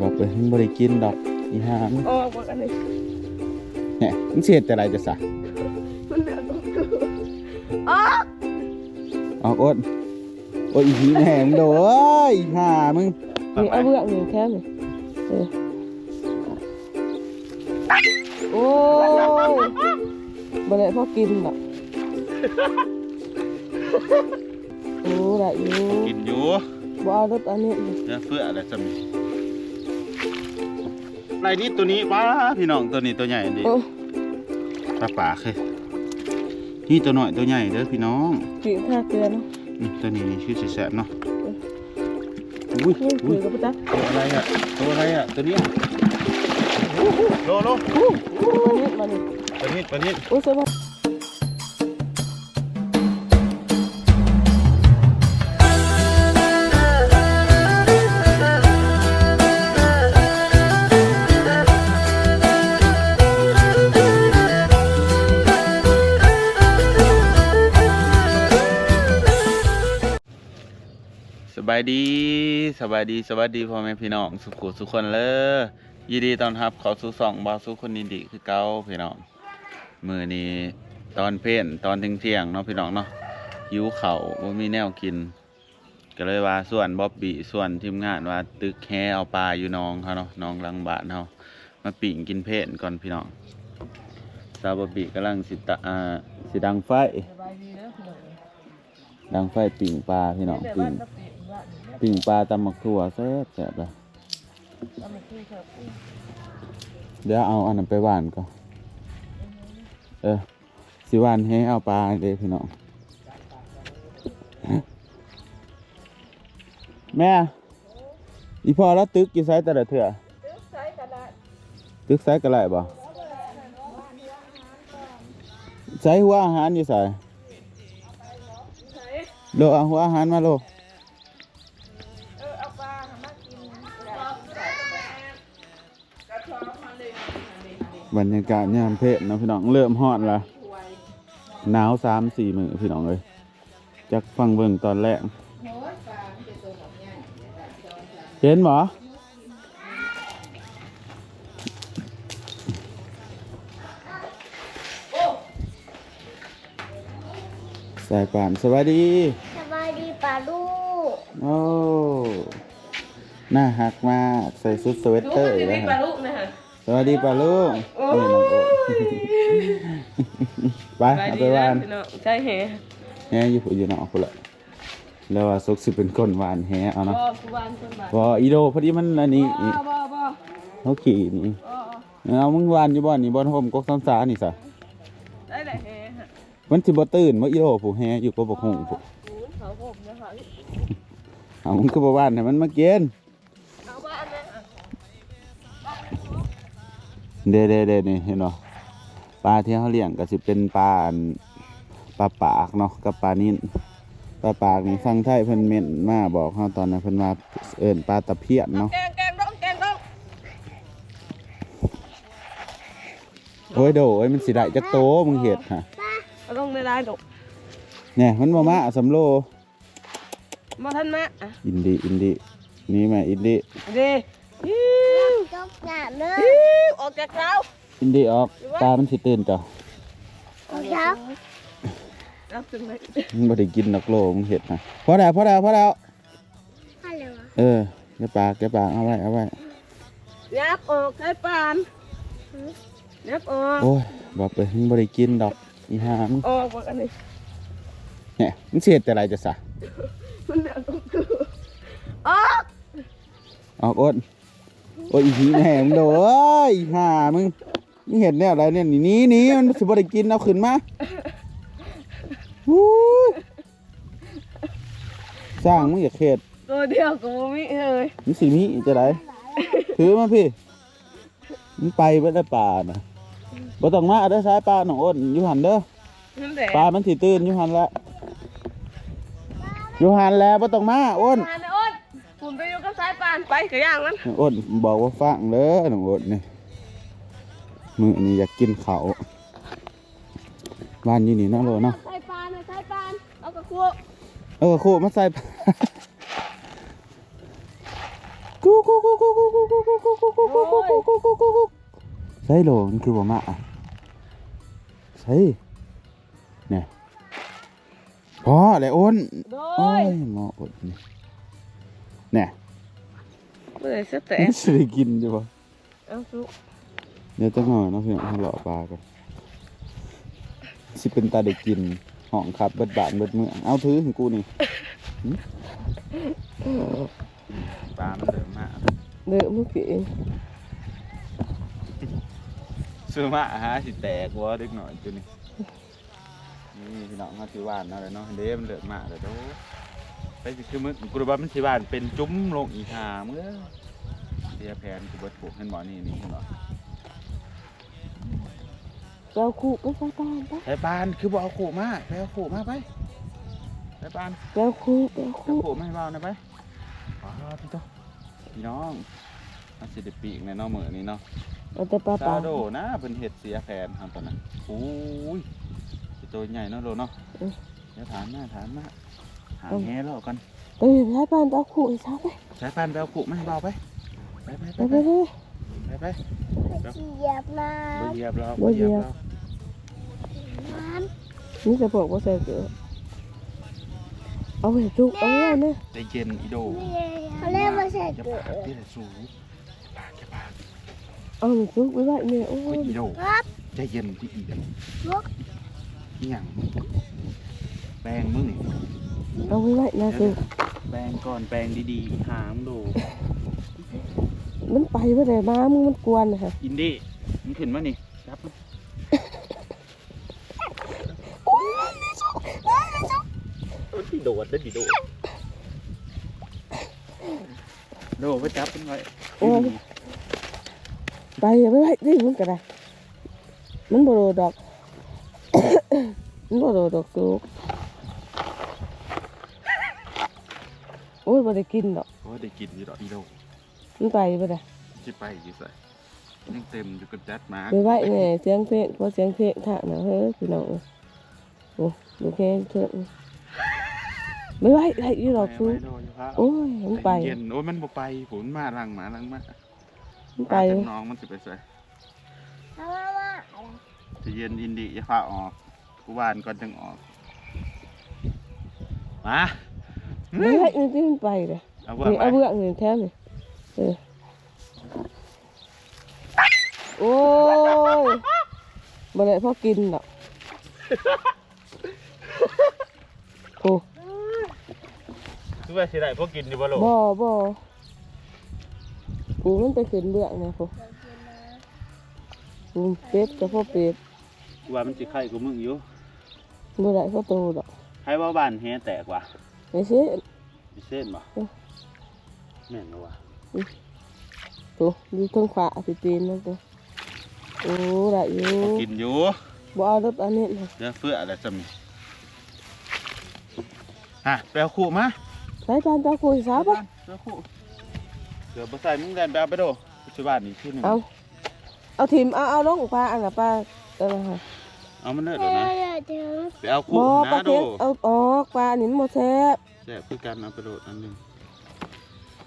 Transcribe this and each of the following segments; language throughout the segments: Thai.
บอกไปมึงบ่ได้กินดอกอีหามออกมากันเลยเนี่ยมึงเสียแต่ไรจะสะมันเหลือตรงคือออกเอาอดโอ้ยอีหีแม่มึงโดเอ้ยอีห่ามึงนี่เอาเบื้องนี่แค่นี้เออโอ้ยบ่ได้พอกินหรอกโอ้ได้อยู่กินอยู่บ่เอารถอันนี้อีกเนื้อเฟื่ออะไรจะมี ไรนี้ตัวนี้ป้าพี่น้องตัวนี้ตัวใหญ่ดิโอ้ปลาป่าคือนี่ตัวหน่อยตัวใหญ่เด้อพี่น้องกินข้าวเกลือเนาะอืมตัวนี้นี่ชื่อแสบๆเนาะอุ้ยนี่อุ้คุยยกับพี่ตั๊กตัวอะไรอะตัวอะไรอะตัวเนี้ยโลโลมานี่มานี่ตัวนี้ตัวนี้โอ้ยสบายายดีสบายดีสวัสดีพ่อแม่พี่น้องสุขุสุขคนเลยยินดีต้อนรับเขาสู่สองบาวสู่คนดีๆคือเก้าพี่น้องมือนี้ตอนเพลนตอนเที่ยงๆเนาะพี่น้องเนาะหิวเข่าวว่ามีแนวกิน ก็เลยว่าส่วนบ๊อบบี้ส่วนทีมงานว่าตึกแฮเอาปลาอยู่หน้องเขาเนาะหน้องหลังบ้านเขามาปิ่งกินเพลนก่อนพี่น้องสาวบ๊อบบี้กำลังสิตะอ่าสิดังไฟสบายดีเด้อพี่น้องดังไฟปิ่งปลาพี่น้องแต่ปิ่ว่างตะเปิ่งปลาตำหมักถั่วแซ่บแซ่บเลยเดี๋ยวเอาอันนั้นไปหวานก่อนเออสิหวานให้เอาปลาเลยพี่น้องแม่อีพอแล้วตึกกี่ไซส์แต่ละเถื่อใช้กะตึกไซส์กระไรบ่ไซส์หัวอาหารอยู่ใส่โลเอาหัวอาหารมาโล เออเอาปลาหามากินกระชอกมาเลย บรรยากาศยามเพศเนาะพี่น้องเริ่มฮอดละหนาวสามสี่มือพี่น้องเลยจักฟังเบิ่งตอนแรกเห็นหมอสายป่านสวัสดีสบายดีป่าลูกโอ้น่าหักมากใส่ชุดสเวตดูเตอมันร์จะเลมียปลาฮะลูกนะฮะสวัสดีป้าลุง โอ้ นี่น้องโอ๊ต ไปไปเอาดีไปนะวานพี่น้องใช่แฮแฮอยู่ผู้อยู่นอกคนละแล้วว่าซุกสิเป็นคนหวานแฮเอาบ่เนาะสุวรรณคนบ้านพออีโดพอดีมันอันนี้บ่บ่บ่เขาขี่นี่บ่เอามึงหวานอยู่บ่อนนี่บ่อนโฮมกกซ้ำซานี่ซะได้แหละแฮฮะมันสิบ่ตื่นบ่อีโดผู้แฮอยู่ก็บ่ฮู้ผู้โอ้เขาผมนะคะเอามึงคือบ่หวานให้มันมากินเอาบ้านนะเด้ๆๆนี่เห็นบ่ ปลาที่เขาเลี้ยงก็สิเป็นปลาอันปลาปากเนาะกับปลานิ่นปลาปากนี่ฟังไทยเพิ่นเม่นมาบอกเฮาตอนนั้นเพิ่นว่าเอิ้นปลาตะเพียนเนาะแกงแกงต้องแกงต้องโอ้ยโดเอ้ยมันสิได้จักโตมึงเห็ดฮะเอาลงในลายดกเนี่ยมันมามาสำโลมาท่านมาอะอินดีอินดีนี่แม่อินดีเด้ฮิวจบหนาเนื้อฮิวออกจากเรา อินดีออกตามันสิตื่นจ้ะครับเอาถึงไหนมันบ่ได้กินดอกโลมึงเห็ดฮะพอแล้วพอแล้วพอแล้วฮัลโหลเออแกปากแกปากเอาไว้เอาไว้ยับออกใช้ปานยับออกโอ้ยบอกไปมึงบ่ได้กินดอกอีห่ามึงออกมากันเลยเนี่ยมึงสิเฮ็ดแต่ไรจะซะมันเหลือตรงคือออกออกอดโอ้ยอีหีแม่มึงโดเอ้ยอีห่ามึง มึงเห็นแนวอะไรเนี่ยหนี่นี่นี่มันสิบ่ได้กินเอาขึ้นมาฮู้ยสร้างมึงอย่าเข็ดตัวเดียวกูมิเลยมันสีมีจะไรถือมาพี่มันไปไม่ได้ป่านะบ่ต้องมาเด้อสายปลาหนองอ้นอยู่หันเด้อนั่นแหละปลามันสิตื่นอยู่หันแล้วอยู่หันแล้วบ่ต้องมาอ้นมาเลยอ้นคุณไปอยู่กับสายปานไปกับย่างมัน อ้นบอกว่าฟังเด้อหนองอ้นนี่ มื้อนี้อยากกินข้าวบ้านอยู่นี่เนาะโลเนาะสายปานเลยสายปานเอากระคุกเออโคมาใส่โคกูกูกูกูกูกูกูกูกูกูกูกูกูกูกูกูกูใช่โหลมันคือบ่มาอะใช่เนี่ยพอเลยอ้นโดโอ้ยยหมออดนี่เนี่ยเมื่อไหร่จะแตไม่กสิได้กินจ้ะปะเอาสุก เดี๋ยวจะหน่อยเนาะพี่น้องให้หล่อปลากันสิเป็นตาได้กินห้องขับเบิดบานเบิดเมืองเอาถือของกูนี่หึปลามันเดิมมากเด้อเมื่อกี้ซื้อมาหาสิแตกวะเด็กหน่อยจุนี่นี่พี่น้องมาสิหวานเนาะเลยเนาะเด้มันเดือดมากเลยโตไปสิคือมึงกูรู้ว่ามันสิหวานเป็นจุ้มลงอีหาเมื่อเสียแผนกูเบิดผูกเห็นหมอนี่นี่เห็นหมอ เจ้าคู่ก็ใส่ตานปะไปปานคือบอกเอาขู่มาไปเอาขู่มาไปไปปานเจ้าคู่เจ้าเอาคู่ขู่มาให้เบาหน่อยไปอ๋อพี่โตพี่น้องมันสิได้ปีกในเนาะมือนี้เนาะเอาแต่ปลาซาปลาโดนะเพิ่นเฮ็ดเสียแผนทำตอนนั้นโอ้ยสิตัวใหญ่เนาะโลเนาะเดี๋ยวถามมาถามมาหาแง่แล้วกันเอ้ยใช้ปานเจ้าคู่ไอ้สาวไปใช้ปานไปเอาขู่มาให้เบาไปไปไปไปไปไปไปไปไปไปเหยียบน้บ่เหยียบเราบ่เหยียบเราำน้นี่จะบอกว่าใส่เกลือเอาไปจุกเอาไว้เนี่ยใจเย็นอีโดำเขาเรียกว่าใส่อย่าเกลือปากที่ไหนสูงปากอย่าปากเอาไปจุกไว้ไว้เนี่ยโอ้เฮ้ยยอีโดครับใจเย็นที่อีกลุกอหย่างแปลงมึงเอาไว้ไว้นะคือแปลงก่อนแปลงดีๆหามดูมันไปเมื่อไหร่มามึงมันกวนนะฮะอินดี้มันขึ้นมานี่ครับ ที่โดดได้กี่โดดโดดไปจับมันไว้โอ้ยไปเอาไว้ไว้ดิมันก็ได้มันบ่โดดดอก มันบ่โดดดอกสุกโอ้ยบ่ได้กินดอกโอ้ยได้กินอยู่ดอกอีโดมันไปบ่ได้ที่ไปอยู่ใส่ยังเต็มอยู่กับจัดมาไปไว้แน่เสียงเพลงพอเสียงเพลงท่านะเฮ้ยพี่น้องเอ้ยโอ้ดูแค่เถอะ ไม่ไหวไอ้ยี่ดอกซูไปโดดอยู่ครับโอ้ยมันไปเย็นโอ้ยมันบ่ไปผลมาลังมาลังมามันไปจากน้องมันสิไปใส่เอามามาจะเย็นอินดีอย่าพาออกกูวานก่อนจังออกมาไม่ไหวนี่ที่มันไปเลยเอาเบื่อนี่ไปเอาเบื้องนี่แท้นี่เออโอ้ยบ่ได้พอกินดอกโอ้ คือว่าสิได้พวกกินอยู่บ่โลกบ่บ่กูมันไปขึ้นเบื้องนะพวกกูเป็ดกับพ่อเป็ดกูว่ามันสิไข่กูมึงอยู่บ่ได้พ่อโตดอกให้ว่าบ้านแฮแตกว่ะไม่ใช่มีเส้นบ่เออแม่นบ่วะตัวดูทางขวาสิตีนนั่นตัวโอ้ได้อยู่พวกกินอยู่บ่เอารถอันนี้นะเดี๋ยวเฟื่ออะไรจำนี่ฮะไปเอาขู่มา ใช้ปานตาคุยสาวปะเอาขู่เดี๋ยวบ่ใส่มึงแดนไปเอาไปโดปัจจุบันนี่ที่หนึ่งเอาเอาถิ่มเอาเอาลงปลาอันน่ะปลาเออฮะเอามันเลิศเดี๋เดี๋ยวนะไปเอาบ่ขู่ปลานะดเค็งเอาออกปลาอันนี้มันบ่แซ่บแซ่บคือกันเอาไปโดดอันหนึ่ง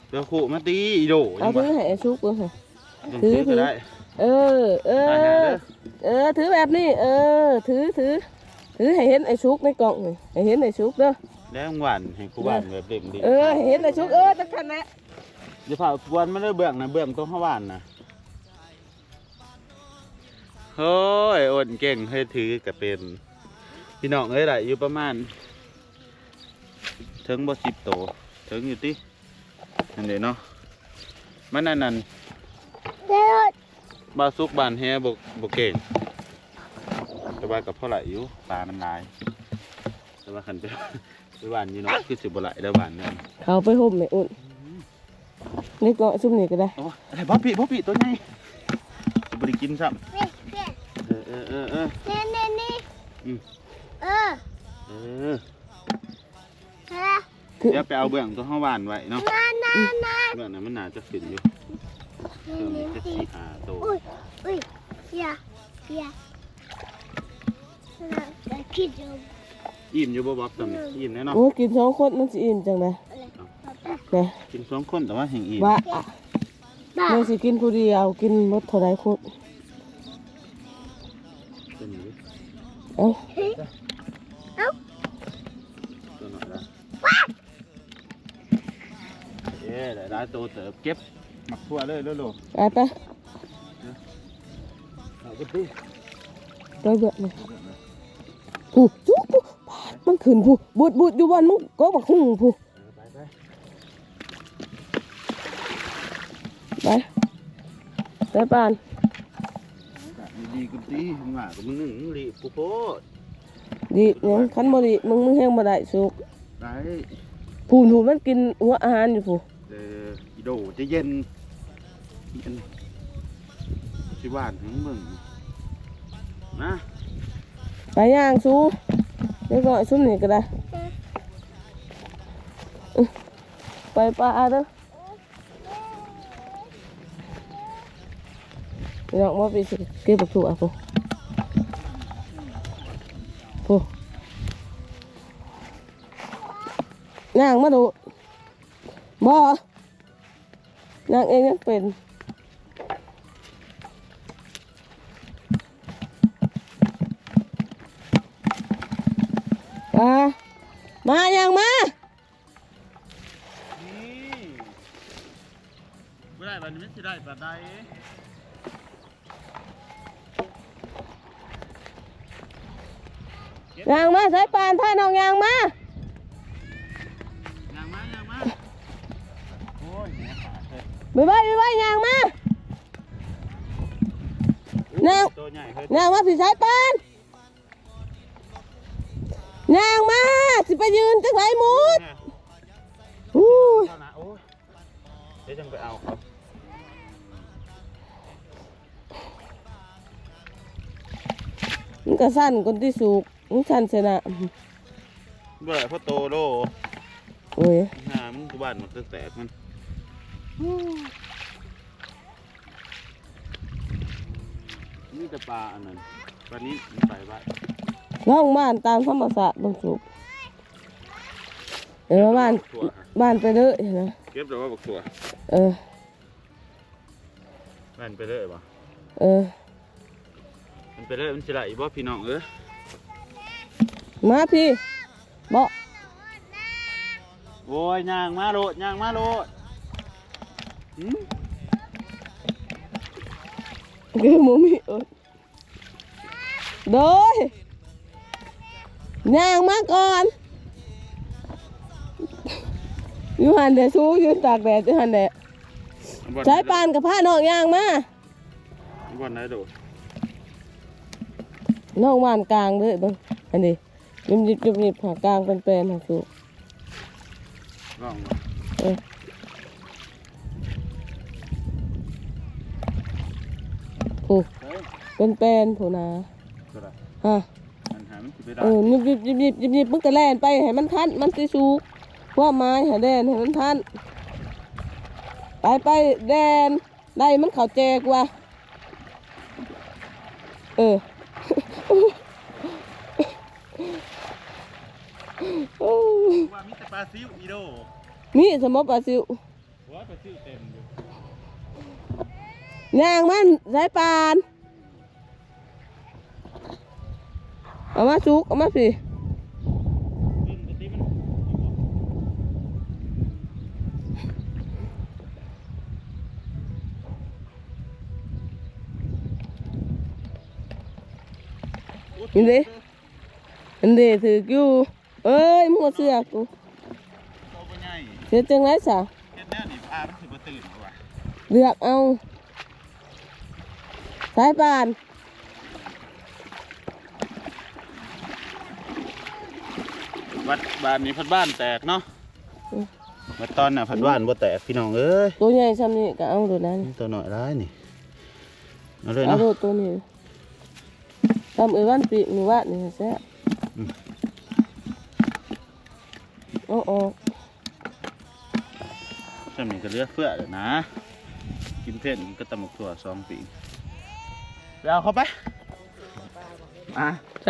ไปเอาขู่มาตีอีโดเอาถือให้ไอ้ชุกเบิ่งค่ะยังถือถือได้เออเออเออถือแบบนี้ เออถือถือถือให้เห็นไอ้ชุกในกล่องให้เห็นไอ้ชุกเด้อ แล้วหวานให้กูหวานแบบเด็กดีเออให้เห็นไอ้ชุกเออจังซั่นแหละอย่าผ่าวันมันได้เบื้องนะเบื้องตรงข้าวหวานนะเฮ้ยอ่อนเก่งให้ถือกับเป็น พี่น้องเอ้ยไหลอยู่ประมาณถึงบ่สิบโตถึงอยู่ตินั่นเด้เนาะมันนั่นนั่นเดี๋ยวบาซุกบานแฮบกบกเก่งแต่ว่ากับพ่อไหลอยู่ปลามันหลายแต่ว่าขันไป ไปหวานอยู่เนาะคือสิบบ่ไหลแล้วหวานเนี่ยเขาไปห่มแม่อุ่นนี่ก็ซุ่มนี่ก็ได้โอ้อะไรบ๊อบบี้บ๊อบบี้ตัวใหญ่สิบ่ได้กินซ้เว้ยเว้ยำเออเออเออเออนี่นี่นี่อืมเออเออเฮ้ยคือเดี๋ยวไปเอาเบื้องตัวข้าวหวานไว้เนาะนานานาเบื้องนั้นมันน่าจะขึ้นอยู่นี่เพิ่มนี่อีกสักนี่สี่ห้าตัวอุ้ยอุ้ยอย่าอย่าเราคิดดู อิ่มอยู่บ่บ๊อบตอนนี้อิ่มแน่นอนโอ้ยกินสองคนมันสิอิ่มจังได๋อะไรนี่กินสองคนแต่ว่าแห่งอีกว่าบ้าไม่สิกินผู้เดียวกินหมดเท่าไรคุดตัวนี้เอ้าตัวหน่อยละเอ๊ะได้ได้ตัวเติบเก็บหมักทั่วเลยเร็วไปไปๆเอาไปดิไปเบื่อเลย ผู้จุ๊บผู้ปาดมันขึ้นผู้บูดบูดอยู่บนมึงก็บักหุ่งผู้ไปไปไปไปปานดีกันดีมึงหมากับมึงหนึ่งมึงรีบกูโพดดีเนี่ยคันบ่ดีมึงมึงแห้งบ่ได้สุกได้ผู้หนูมันกินหัวอาหารอยู่ผู้เอออีโดจะเย็นอีอันสิว่านถึงมึงนะ ไปย่างสู้เดี๋ยวก่อนซุ่มนี่ก็ได้อื้อไปปลาเด้อพี่น้องว่าไปสิเก็บบักถั่วผู้ผู้ย่างมาดูบ่ย่างเองยังเป็น ได้บันไดยังมาสายปานพาน้องยังมายังมายังมาโอ้ยแหนขาดเลยไปไว้ไปไว้ยังมานั่งตัวใหญ่เฮ้ยยังมาพี่สายปานยังมาสิไปยืนจังไรมุดอู้ยเท่านะโอ้ยเดี๋ยวจังไปเอาเขา มันก็สั้นคนที่สูกมันสั้นเสยนะเบื่อพ่อโตโลโอ้ยหามึงกูบ้านมันก็แตกมันนี่จะปลาอันนั้นปลานี้มันไปบ้านน้องบ้านตามธรรมศาสตร์บางสูกเออบ้านถั่วค่ะบ้านไปเลยนะเก็บแต่ว่าบักถั่วเออ บ้านไปเลยป่ะเออมัน ไปเลยมันสิไหลบ่พี่น้องเอ้ยมาพี่บอกโอ้ยย่างมาโลดย่างมาโลดหืมคือหมูมีเออโดยย่างมาก่อนอยู่หันเดสู้ยืนตากแดดอยู่หันเดใช้ปานกับผ้าน้องย่างมาบ่อนไหนโดด น้องบ้านกลางเลยเบิ่งอันนี้ยิบยิบยิบยิบหากลางเป็นเป็นหาสูลองเออผูเฮ้ยเป็นเป็นผูนาก็ได้ฮะมันหามันสิไปได้เออยิบยิบยิบยิบยิบยิบมึงก็แล่นไปให้มันทันมันสิสูกว่าไม้ให้แดนให้มันทันไปไปแดนได้มันเขาแจกว่ะเออ โอ้ยว่ามีแต่ปลาซิวอีโดมีสมบปลาซิวหัวปลาซิวเต็มอยู่ย่างมันสายปานเอามาสุกเอามาสิขึ้นแต่ที่มันนี่ดิอันเดถืออยู่ เอ้ยมึงเอาเสื้อกูโตบ่ใหญ่เสียจังไรสะเฮ็ดแนวนี่ปลามันสิบ่ตื่นว่ะเลือกเอา สายปานวัดบ้านนี้พัดบ้านแตกเนาะวัดตอนน่ะพัดบ้านบ่แตกพี่น้องเอ้ยตัวใหญ่ซ้ำนี่ก็เอาดูนั้นตัวหน่อยร้ายนี่เอาเลยเอาเนาะดูตัวนี้ทำเอ้ยวันปีกหนูว่านี่แซ่บอืม โอ้โอ้จำนี่ก็เหลือเฟือเลยนะ กินเผ็ดก็ตำบักถั่วสองปีไปเอาเข้าไปอะใจ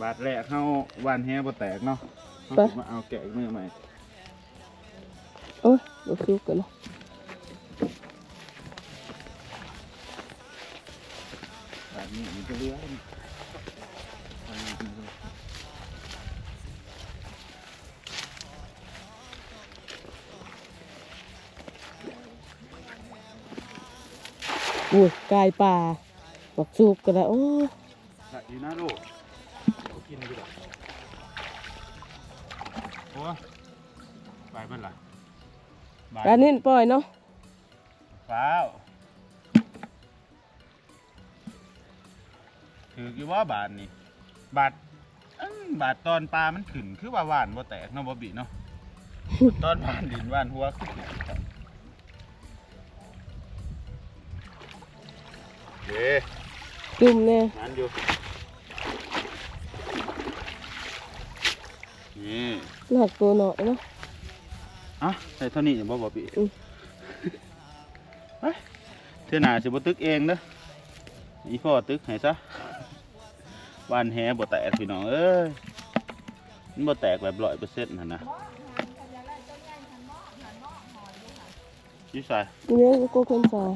บาทแรกเข้าวันแฮบ่แตกเนาะไปเอามาเอาแกะมือใหม่โอ้ยบ่สุกกันเนาะแบบนี้มันจะเลี้ยง อุ้ยกายป่าบักสุกกันแล้วโอ้ยอยู่นะลูกกินดีกว่าโอ้ไปเมื่อไหร่การนี้ปล่อยเนาะฟ้าวถือกี่ว่าบาทนี่บาทอื้อบาทตอนปลามันขึ้นคือว่าหวานบ่แตกเนาะบ่บีเนาะตอนหวานดินหวานหัวคือขึ้น เด้จุ่มเนี่ยงานอยู่นี่หนักตัวหน่อยเนาะอะใส่เท่านี้บ่บ่บีอืมไปเท่าหนาสิบ่ตึกเองเด้ออีพ่อตึกให้ซะบ้านแฮบ่แตกพี่น้องเอ้ยมันบ่แตกแบบร้อยเปอร์เซ็นต์หั่นนะยี่ใส่เนี่ยก็คนสาย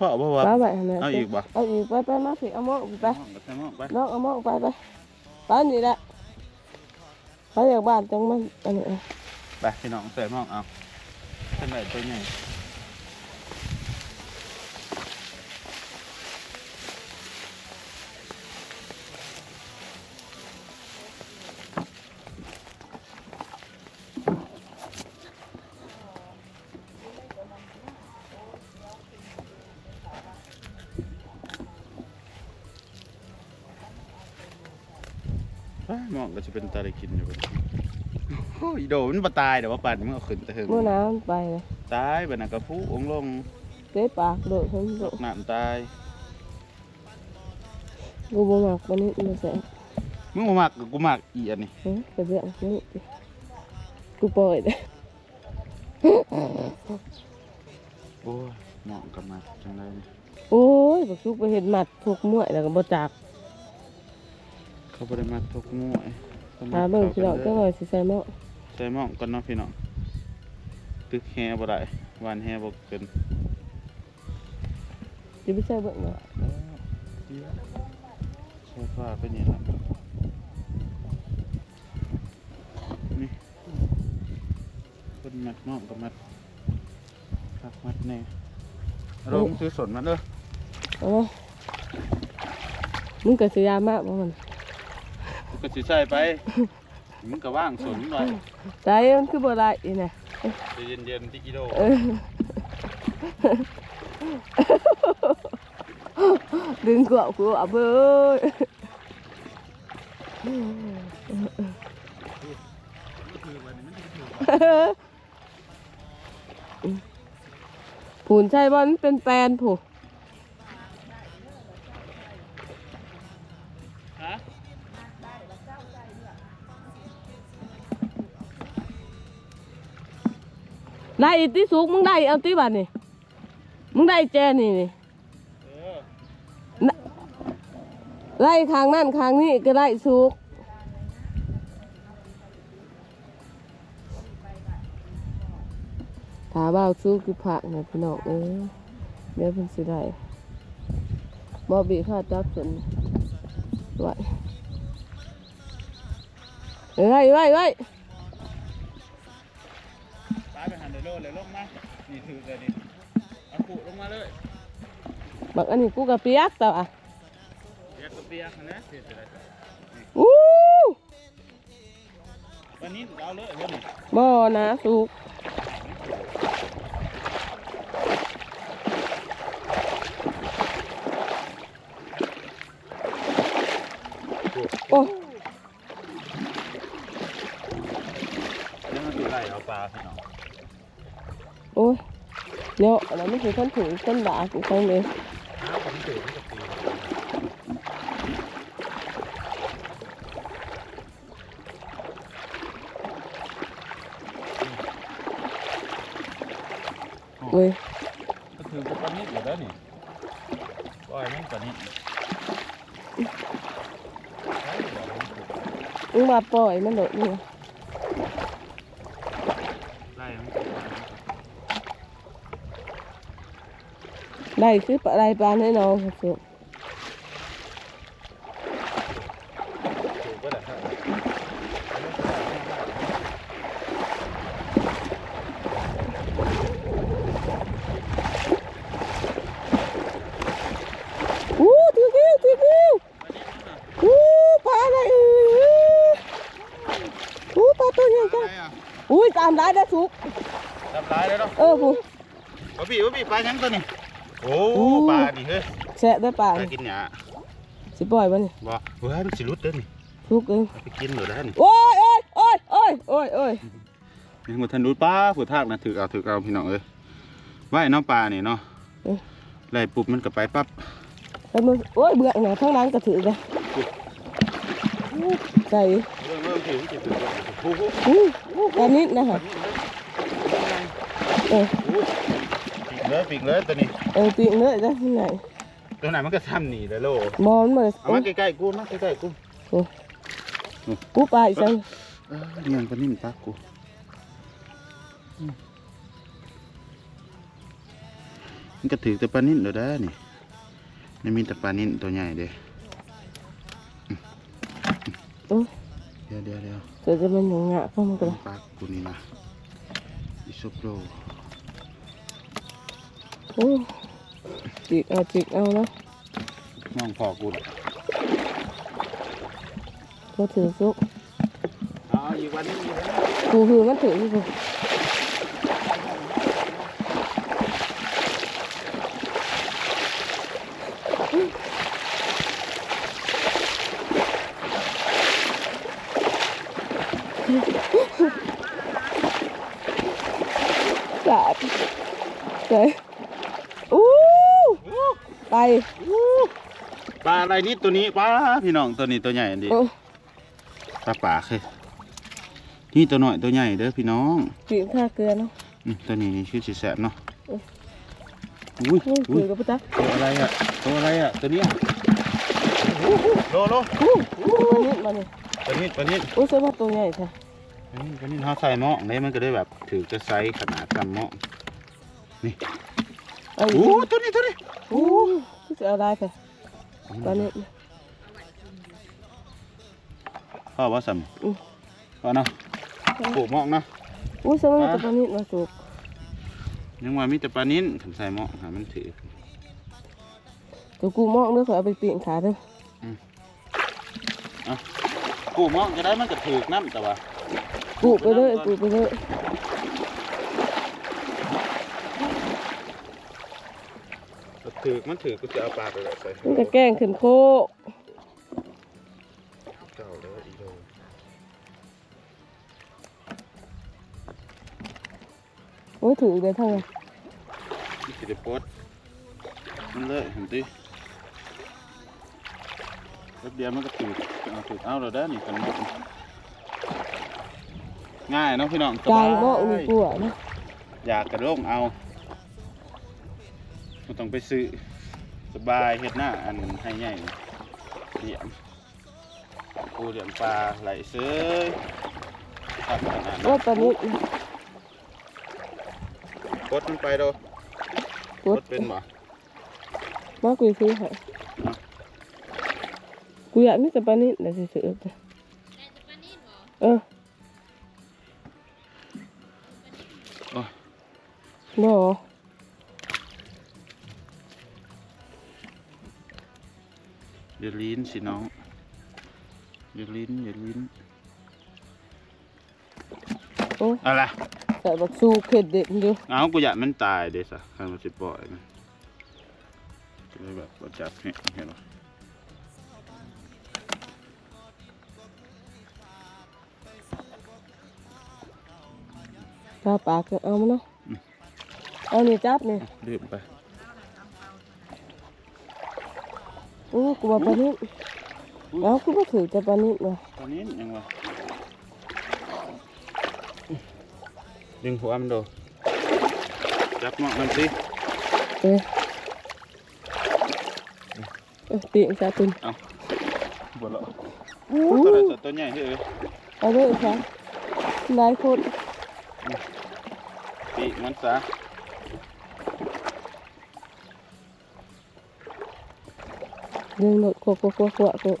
พ่อบ่ว่าป้าไปหาแม่เอาอีกบ่เอาอีกไปไปมาสิเอาหม้อไปห้องกับใส่หม้อไปน้องเอาหม้อไปไปป้านี่แหละไปจากบ้านจังมันอันนี้เอาไปพี่น้องใส่หม้อเอาเป็นไรตัวใหญ่ ก็จะเป็นตาได้กินอยู่บ่โอ้ยโดมันบ่ตายเดี๋ยวว่าปั่นมันเอาขึ้นแต่หึงเมื่อน้ำไปเลยตายบัดนั้นก็พุองค์ลงเจ๊ปากโดดทั้งโดตดกน้ำตายกูบ่มักวันนี้มันแสบมึงบ่มักก็กูมักอีอันนี้เฮ้ยกระเบื้องนี่ดิกูปล่อยเด้โอ้ยเหมาะกับมาจังไรนี่โอ้ยบักซุกไปเห็นหมัดถูกมวยแล้วก็บ่จัก เขาบ่ได้มาทุกมวยขหาเบิ่งสิดอกข้จังหน่อยสิใส่หม้อใส่หม้องก่อนเนาะพี่น้องตึกแฮบ่ได้วานแฮบ่เกินสิไปใส่เบิ่งเนาะใช่ฟ้าเป็นนี่ล่ะนี่คนมัดหม้องก็มัดคักมัดแน่ลงซื้อสนมาเด้อเอามามึงก็สิยามากบ่มัน กูก็สิใส่ไปมึงก็ว่างสนหน่อยใจมันคือบ่ได้อีน่ะใจเย็นๆที่กิโลเออดึงกว่ากูอะเบ้ยผูนใช่บ่มันเป็นแปลนผูฮ ได้อีที่สุกมึงได้เอาที่บ้านนี่มึงได้แจนี่นี่ไล่ข้างนั่นข้างนี้ก็ได้สุกถาบ่าสุกคือผักนะพี่น้องเอ้ยเดี๋ยวเพิ่นสิได้บ่บีข้าจับสนไว้ไว้ไว้ไว้ ไปหันเดโลเลยลงมานี่ถือเลยนี่เอาขุลงมาเลยบักอันนี้กูกะเปียกแต่อะเปียกก็เปียกนะเปียกอะไรอู้วันนี้เอาเลยวันนี้บ่นะสุกโอ้ แล้วมันถือไรเอาปลาพี่น้อง โอ้ย เนาะอันนั้นไม่ใช่คนถือคนด่ากูใช่เลยน้ำผมถือมันจะปีเว้ยก็ถือปลานิดอยู่แล้วนี่ปล่อยมันปลานิดมึงมาปล่อยมันโดดนี่ ได้คือปลาอะไรปลาแน่นอนครับสุถูกปะล่ะครับอู้ถือกิ้วถือกิ้วอู้ปลาอะไรเอ่ยอู้ปลาตัวใหญ่จังอะไรอะอุ้ยตามร้ายได้สุกทำร้ายแล้วเนาะเออผู้ว่าพี่ว่าพี่ปลายังตัวนี้ โอ้อู้ ปลาดิเฮ้ยแสะได้ปลาปลากินหยาสิปล่อยมันนี่บ่เฮ้ยมันสิรุดเด้อนี่สุกเองเอาไปกินหนูได้อนี่โอ้ยโอ้ยโอ้ยโอ้ยโอ้ยโอ้ยนี่หมดทันรุดป้าผู้ทากนะถือเอาถือเอาพี่น้องเอ้ยว่ายน้องปลานี่เนาะไล่ปุ๊บมันก็ไปปั๊บแล้วมันโอ้ยเบื่อหน่อยข้างหล่างก็ถือเลยใส่เริ่มเริ่มถือถือถือโอ้โหอู้ปลานิดนะฮะเออปีก เลยปีกเลยตัวนี้เออปีกเนื้อได้ที่ไหนตัวไหนมันก็ซ้ำหนีเลยโลมอนมาเอามาใกล้ๆกูมาใกล้ๆกูกูไปลาอีกจังเออเนียนปนิ่มปักกูมันก็ถือแต่ปลานิ่มเด้อเด้นี่ไม่มีแต่ปลานิ่มตัวใหญ่เด้อเดี๋ยวเดี๋ยวเดี๋ยวเกิดจะเป็นหนูงะเข้ามากันปักกูนี่นะอิโซโปร โอ้จิกเอาจิกเอานะมองพอกูน่ะก็ถือซุกอ๋ออีกวันนี้มีแล้วกูคือมันถือกูกาดเจ๋อู้ไป ปลาอะไรนี่ตัวนี้ปลาพี่น้องตัวนี้ตัวใหญ่ดิโอ้ปลาปากเลยนี่ตัวหน่อยตัวใหญ่เด้อพี่น้องปีนท่าเกลือเนาะอืมตัวนี้นี่ชื่อสีแสบเนาะเอออุ้ยอุ้ยอุ้ถืยอกับพุทธะตัวอะไรอะตัวอะไรอะตัวเนี้ยโลโลอู้อู้มานี่มานี่ตัวนี้ตัวนี้อู้เสื้อผ้าตัวใหญ่ใช่ตัวนี้ตัวนี้เขาใส่หม้อเลยมันก็ได้แบบถือจะไซส์ขนาดกันหม้อนี่เอาอโอ้ยู่ตัวนี้ตัวนี้อู้ที่จะเอาได้ไป ตอนนี้พ่อว่าสัมอืมพ่อเนาะปลูกหม้อเนาะอู้เสื้อผ้าตัวนี้มาสุกยังว่ามีแต่ปลานิ้นขันใส่หม้อหามันถือตัวกูมองเด้อขอเอาไปเปลี่ยนขาเด้อปลูกหม้อจะได้มันก็ถือน้ำแต่ว่ากูไปเลยกูไปเลย ถือมันถือกูจะเอาปลาไปเลยใส่มันก็แกล้งขึ้นโคกเก่าแล้วอีโลโอ้ยถือเดี๋ยวทางไงนี่สิได้ปลดมันเลยเห็นติแป๊บเดียวมันก็ถือเอาถือเอาเราได้นี่กันหมดง่ายเนาะพี่น้องสกลาบางโมะมียกูอะนะอยากกระโดงเอา ไม่ต้องไปซื้อสบายเฮ็ดหน้าอันให้ใหญ่เลี้ยงปูเลี้ยงปลาไหลเซ้ยครับขนาดโอ้นั้นตอนนี้กดมันไปโดกกดดเป็นบ่มาคุยคุยให้กูอยากมีแต่ปลานี้เดี๋ยวสิซื้อไปเออโอ้ยบ่ อย่าลิ้นสิน้อง อย่าลิ้นอย่าลิ้นโอ้ยอะไรใส่บักสู้เผ็ดเด็ดอยู่เอากูอยากมันตายเด้สะข้างมันสิปล่อยมันจะได้แบบบ่จับเห็นเห็นบ่ปลาปากก็เอามาเนาะเอานี่จับนี่ดื่มไป โอ้กูว่าปลานี้เอากูก็ถือแต่ปลานี้ว่ะตอนนี้ยังวะดึงหัวมันดูจับหมอกมันสิเออเออปีกซาตุนบ่ละอู้ตัวไหนตัวตัวใหญ่เฮ้ยเอาเลยค่ะหลายคนปีกมันซะ ดึงโดดขวบขวบขวบขวบขว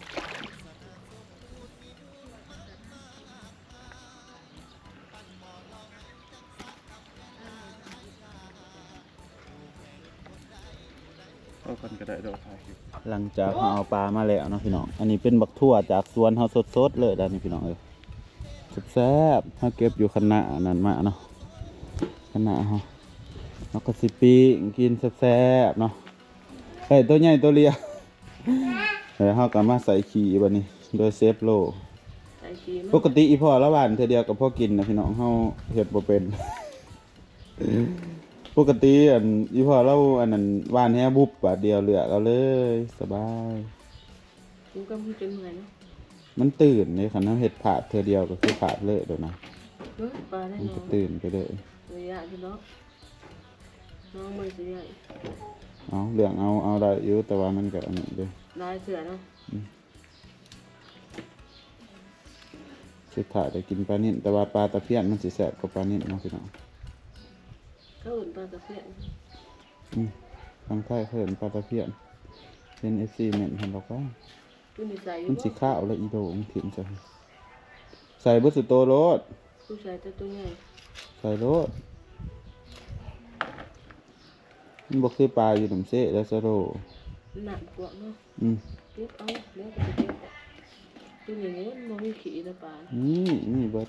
เอาคนก็ได้ดอกถ่ายคลิปหลังจากเราเอาปลามาแล้วเนาะพี่น้อง อันนี้เป็นบักทั่วจากสวนเฮาสดๆเลยด้านนี้พี่น้องเอ้ยแซ่บๆเฮาเก็บอยู่คณะนั่นมาเนาะคณะเฮาแล้วก็สิปีกินแซ่บๆเนาะเอ้ยตัวใหญ่ตัวเลีย เดี๋ยวเฮาก็มาใส่ขี้บัดนี้ โดยเซฟโล ใส่ชีปกติอีพ่อละหวานเธอเดียวกับพ่อกินนะพี่น้องเฮาเฮ็ดบ่เป็น ปกติอันอีพ่อเราอันนั้นหวานแฮบุบบาทเดียวเหลือกเอาเลยสบาย กูก็พูดเป็นเหมือนเนาะมันตื่นเลยคันเฮาเฮ็ดผาดเธอเดียวก็คือผาดเลยเดี๋ยวนะเฮ้ยปลาได้มันน้ก็องตื่นไปเลย ระยะที่น้องน้องมันสิใหญ่ เอาเรื่องเอาเอาได้อยู่แต่ว่ามันก็อันนี้เด้อลายเสือเนาะสุดท้ายได้กินปลานิ่นแต่ว่าปลาตะเพียนมันสิแซ่บกว่าปลานิ่นเนาะพี่น้องก็อื่นปลาตะเพียนอืมทางใต้เขาเห็นปลาตะเพียนเป็น FC เหม็นเพิ่นบอกว่ากูมีใส่อมัยู่นสีข้าวแล้วอีโดงถิ่มใส่ใส่เบุสโตโรดกูใส่แต่ตัวใหญ่ใส่โรด มันบอกคือปลาอยู่หนุ่มเซ่แล้วสโรหนักกว่าเนาะอืมเก็บเอาเดี๋ยวก็จะเก็บตัวอย่างนี้มันมีขี้นะปลานี่นี่เบิด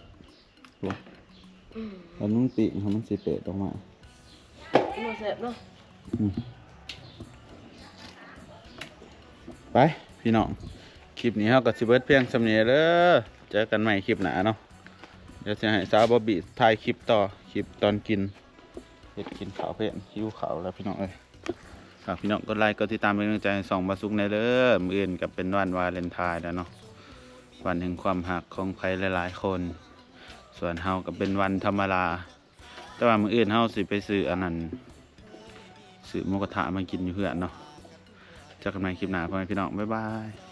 โหแล้วนุ่งปีกเขามันสีเป็ดออกมามาแสบเนาะไป พี่น้อง คลิปนี้เขากับสิเบิร์ดเพียงสำเนียเด้อเจอกันใหม่คลิปหน้าเนาะ เดี๋ยวจะให้สาวบอบบี้ถ่ายคลิปต่อ คลิปตอนกิน เห็ดกินขาวเพื่อนหิวขาวแล้วพี่น้องเอ้ยฝากพี่น้องกดไลค์กดติดตามเป็นกำลังใจส่องบาสุกในเด้อมืออื่นกับเป็นวันวาเลนไทน์แล้วเนาะวันแห่งความหักของใครหลายๆคน ส่วนเฮาก็เป็นวันธรรมดาแต่ว่ามืออื่นเฮาสิไปซื้ออันนั้นซื้อมกระทะมากินอยู่เพื่อนเนาะเจอกันใหม่คลิปหน้าพ่อแม่พี่น้องบ๊ายบาย